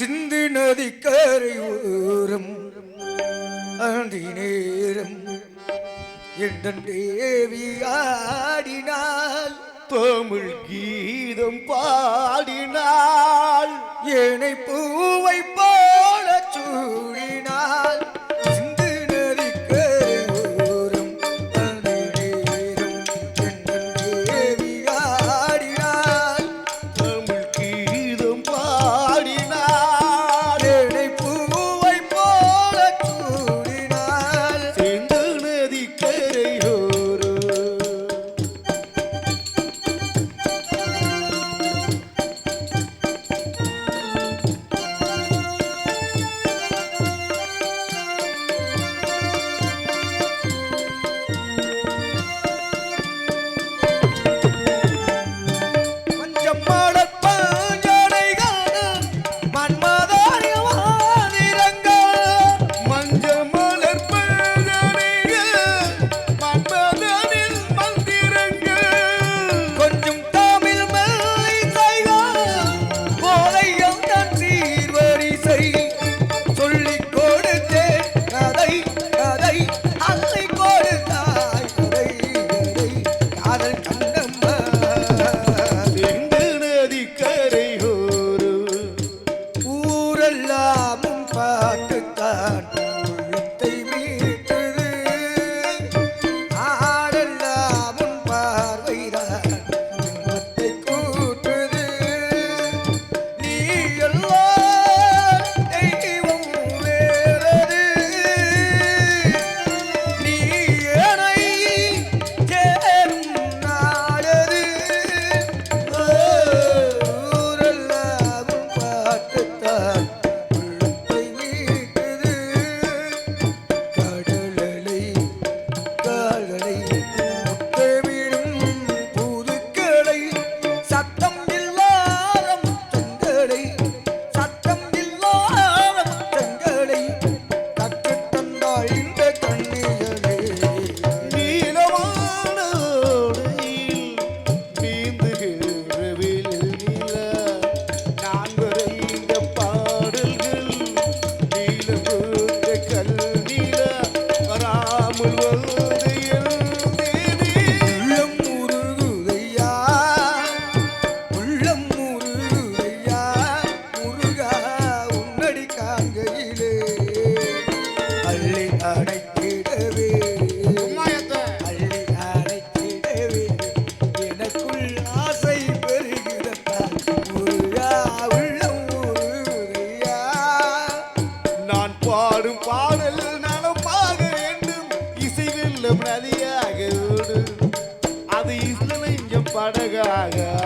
சிந்து நதிக்கரை ஓரம் அந்தி நேரம் எந்தன் தேவி ஆடினால் தமிழ் கீதம் பாடினால் ஏனை பூவை பா அடைத்திடவே அள்ளி அடைத்திடவே. அள்ளி அடைத்திடவே. எனக்குள் ஆசை பெறுகிறதான் நான் பாடும் பாடல் நலமாக வேண்டும். இசைவில் நதியாக அது இசைஞ்ச படகாக